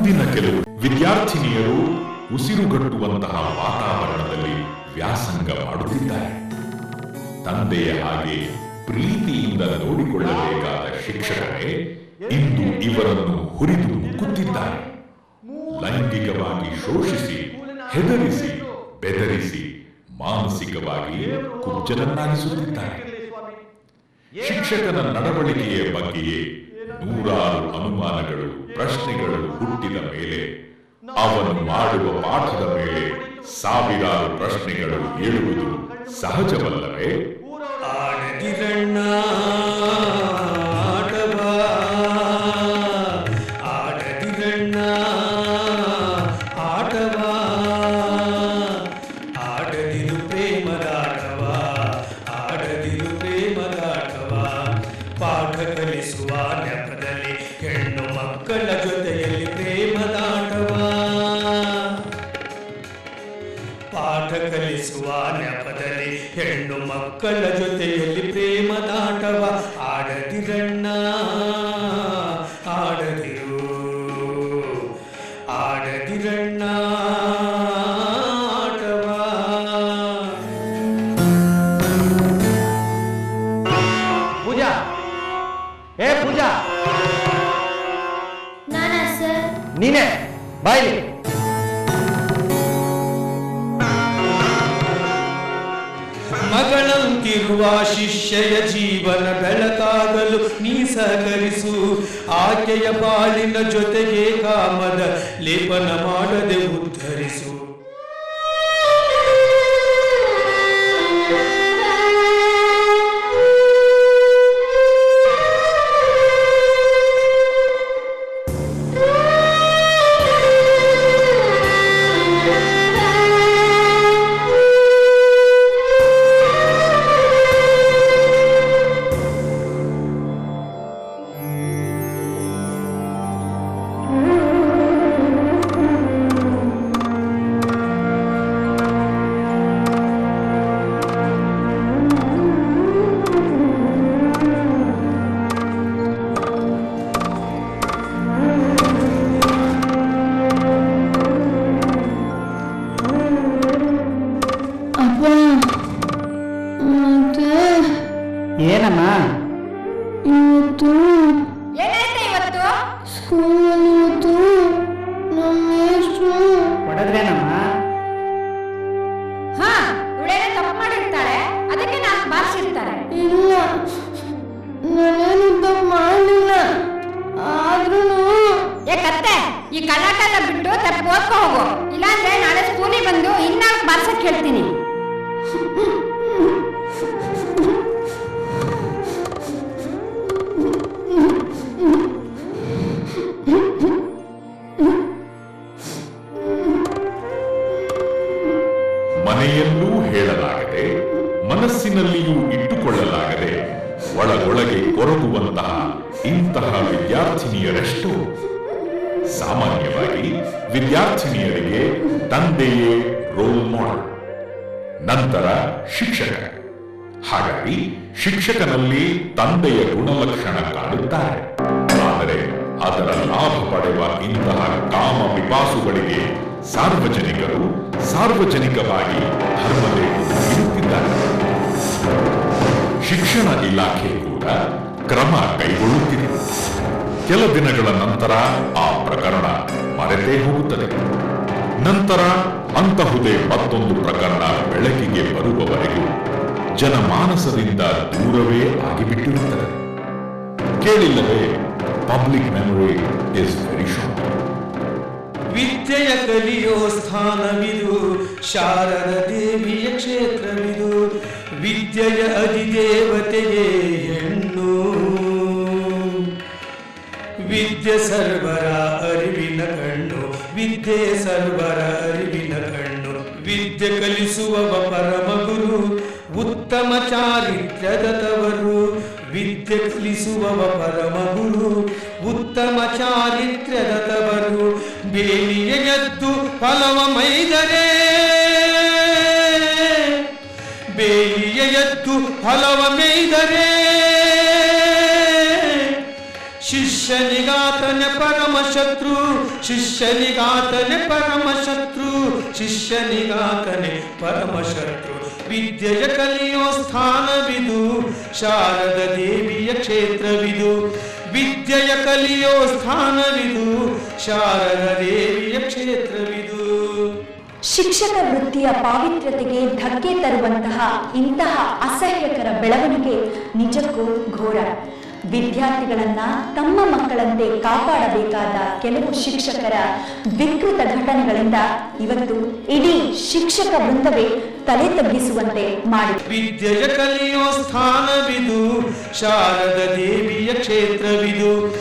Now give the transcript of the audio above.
ಮುಂದಿನ ಕೆಲವು ವಿದ್ಯಾರ್ಥಿನಿಯರು ಉಸಿರುಗಟ್ಟುವಂತಹ ವಾತಾವರಣದಲ್ಲಿ ವ್ಯಾಸಂಗ ಮಾಡುತ್ತಿದ್ದಾರೆ. ತಂದೆಯ ಹಾಗೆ ಪ್ರೀತಿಯಿಂದ ನೋಡಿಕೊಳ್ಳಬೇಕಾದ ಶಿಕ್ಷಕರೇ, ಇಂದು ಇವರನ್ನು ಹುರಿದು ಮುಕ್ಕುತ್ತಿದ್ದಾರೆ. ಲೈಂಗಿಕವಾಗಿ ಶೋಷಿಸಿ, ಹೆದರಿಸಿ, ಬೆದರಿಸಿ, ಮಾನಸಿಕವಾಗಿ ಕುಬ್ಜನನ್ನಾಗಿಸುತ್ತಿದ್ದಾರೆ ಶಿಕ್ಷಕನ ನಡವಳಿಕೆಯ ಬಗ್ಗೆಯೇ ನೂರಾರು ಅನುಮಾನಗಳು ಪ್ರಶ್ನೆಗಳು ಹುಟ್ಟಿದ ಮೇಲೆ ಅವನು ಮಾಡುವ ಪಾಠದ ಮೇಲೆ ಸಾವಿರಾರು ಪ್ರಶ್ನೆಗಳು ಏಳುವುದು ಸಹಜವಲ್ಲವೇ? ಮಕ್ಕಳ ಜೊತೆಯಲ್ಲಿ ಪ್ರೇಮದಾಟವ ಆಡದಿರಣ್ಣ ಆಡದಿರು. ಆಡದಿರಣ್ಣ ಆಟವಾ. ಪೂಜಾ. ಏ ಪೂಜಾ. ನಾನಾ ಸರ್? ಶಿಷ್ಯಯ ಶಿಷ್ಯೆಯ ಜೀವನ ಬೆಳಕಾಗಲು ನೀ ಸಹಕರಿಸು. ಆಕೆಯ ಬಾಳಿನ ಜೊತೆಗೆ ಕಾಮದ ಲೇಪನ ಮಾಡದೆ ಏನಮ್ಮ? ಇವತ್ತು ಏನಾಯ್ತು ಇವತ್ತು? ಸ್ಕೂಲಲ್ಲಿ ಇವತ್ತು ನಮ್ಮ ಮೇಷ್ಟ್ರು ಹೊಡೆದ್ರೇನಮ್ಮ ಹಾ ಇವಳೇನೇ ತಪ್ಪು ಮಾಡಿರ್ತಾಳೆ. ಅದಕ್ಕೆ ನಾನು ಬಾರಿಸಿರ್ತಾರೆ. ಇಲ್ಲ ನಾನೇನು ತಪ್ಪು ಮಾಡಲಿಲ್ಲ ಆದ್ರೂ ಏ ಕತ್ತೆ ಈ ಕರ್ನಾಟಕ ಬಿಟ್ಟು ತಪ್ಪು ಓದ್ಕೊ ಹೋಗು. ಇಲ್ಲಾಂದ್ರೆ ನಾಳೆ ಸ್ಕೂಲಿಗೆ ಬಂದು ಇನ್ನಾಲ್ಕು ಬಾರ್ಸಕ್ ಹೇಳ್ತೀನಿ ಮನೆಯಲ್ಲೂ ಹೇಳಲಾಗದೆ, ಮನಸ್ಸಿನಲ್ಲಿಯೂ ಇಟ್ಟುಕೊಳ್ಳಲಾಗದೆ, ಒಳಗೊಳಗೆ ಕೊರಗುವಂತಹ ಇಂತಹ ವಿದ್ಯಾರ್ಥಿನಿಯರಷ್ಟು. ಸಾಮಾನ್ಯವಾಗಿ ವಿದ್ಯಾರ್ಥಿನಿಯರಿಗೆ ತಂದೆಯೇ ರೋಲ್ ಮಾಡೆಲ್, ನಂತರ ಶಿಕ್ಷಕ. ಹಾಗಾಗಿ ಶಿಕ್ಷಕನಲ್ಲಿ ತಂದೆಯ ಗುಣಲಕ್ಷಣ ಕಾಣುತ್ತಾರೆ ಅದರ ಲಾಭ ಪಡೆಯುವ ಇಂತಹ ಕಾಮ ಪಿಪಾಸುಗಳಿಗೆ ಸಾರ್ವಜನಿಕರು ಸಾರ್ವಜನಿಕವಾಗಿ ಧರ್ಮದೇವರು ಶಿಕ್ಷಣ ಇಲಾಖೆ ಕೂಡ ಕ್ರಮ ಕೈಗೊಳ್ಳುತ್ತಿದೆ. ಕೆಲ ದಿನಗಳ ನಂತರ ಆ ಪ್ರಕರಣ ಮರೆತೇ ಹೋಗುತ್ತದೆ. ನಂತರ ಅಂತಹುದೇ ಮತ್ತೊಂದು ಪ್ರಕರಣ ಬೆಳಕಿಗೆ ಬರುವವರೆಗೂ ಜನಮಾನಸದಿಂದ ದೂರವೇ ಆಗಿಬಿಟ್ಟಿರುತ್ತದೆ. ಕೇಳಿಲ್ಲವೇ? Public memory is very short ವಿದ್ಯೆಯ ಕಲಿಯೋ ಸ್ಥಾನವಿದು, ಶಾರದ ದೇವಿಯ ಕ್ಷೇತ್ರವಿದು, ವಿದ್ಯೆಯ ಅಧಿದೇವತೆಯೇ ಹೆಣ್ಣು. ವಿದ್ಯೆ ಸರ್ವರ ಅರಿವಿನ ಕಣ್ಣು, ವಿದ್ಯೆ ಸರ್ವರ ಅರಿವಿನ ಕಣ್ಣು. ವಿದ್ಯೆ ಕಲಿಸುವವ ಪರಮ ಗುರು ಉತ್ತಮ ಚಾರಿತ್ರ್ಯದ ತವರು ವಿದ್ಯೆ ಕಲಿಸುವವ ಪರಮ ಗುರು ಉತ್ತಮ ಚಾರಿತ್ರ್ಯದ ತವರು. ಬೇಲಿಯ ಎದ್ದು ಫಲವ ಮೈದರೆ. ಬೇಲಿಯ ಎದ್ದು ಫಲವ ಮೇಯ್ದರೆ. ಶಿಷ್ಯನಿಗಾತನೆ ಪರಮ ಶತ್ರು, ಶಿಷ್ಯನಿಗಾತನೆ ಪರಮ ಶತ್ರು, ಶಿಷ್ಯನಿಗಾತನೆ ಪರಮ ಶತ್ರು. ವಿದ್ಯೆಯ ಕಲಿಯೋ ಸ್ಥಾನವಿದು ಶಾರದ ದೇವಿಯ ಕ್ಷೇತ್ರವಿದು. ವಿದ್ಯೆಯ ಕಲಿಯೋ ಸ್ಥಾನವಿದು ಶಾರದ ದೇವಿಯ ಕ್ಷೇತ್ರವಿದು. ಶಿಕ್ಷಕ ವೃತ್ತಿಯ ಪಾವಿತ್ರ್ಯತೆಗೆ ಧಕ್ಕೆ ತರುವಂತಹ ಇಂತಹ ಅಸಹ್ಯಕರ ಬೆಳವಣಿಗೆ ನಿಜಕ್ಕೂ ಘೋರ. ವಿದ್ಯಾರ್ಥಿಗಳನ್ನ ತಮ್ಮ ಮಕ್ಕಳಂತೆ ಕಾಪಾಡಬೇಕಾದ ಕೆಲವು ಶಿಕ್ಷಕರ ವಿಕೃತ ಘಟನೆಗಳಿಂದ ಇವತ್ತು ಇಡೀ ಶಿಕ್ಷಕ ವೃಂದವೇ ತಲೆ ತಗ್ಗಿಸುವಂತೆ ಮಾಡಿ ವಿದ್ಯೆಯ ಕಲಿಯೋ ಸ್ಥಾನವಿದು, ಶಾರದ ದೇವಿಯ ಕ್ಷೇತ್ರವಿದು.